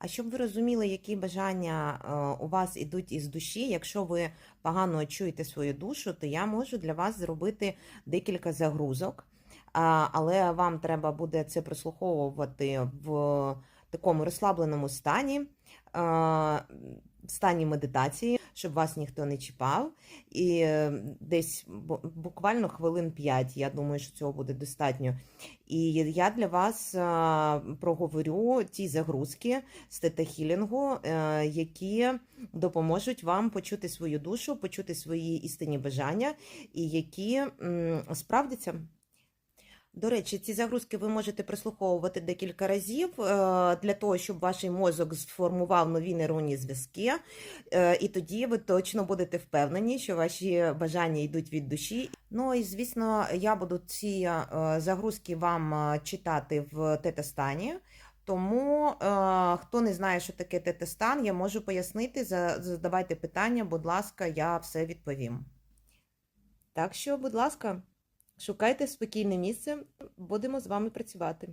А щоб ви розуміли, які бажання е, у вас ідуть із душі, якщо ви погано чуєте свою душу, то я можу для вас зробити декілька загрузок. Але вам треба буде це прослуховувати в такому розслабленому стані, в стані медитації, щоб вас ніхто не чіпав. І е, десь буквально хвилин 5, я думаю, що цього буде достатньо. І я для вас проговорю ті загрузки з тета-хілінгу, е, які допоможуть вам почути свою душу, почути свої істинні бажання, і які справдяться. До речі, ці загрузки ви можете прослуховувати декілька разів е, для того, щоб ваш мозок сформував нові нейронні зв'язки, е, і тоді ви точно будете впевнені, що ваші бажання йдуть від душі. Ну і звісно, я буду ці е, загрузки вам читати в тета-стані. Тому, хто не знає, що таке тета-стан, я можу пояснити. Задавайте питання, будь ласка, я все відповім. Так що, будь ласка, шукайте спокійне місце, будемо з вами працювати.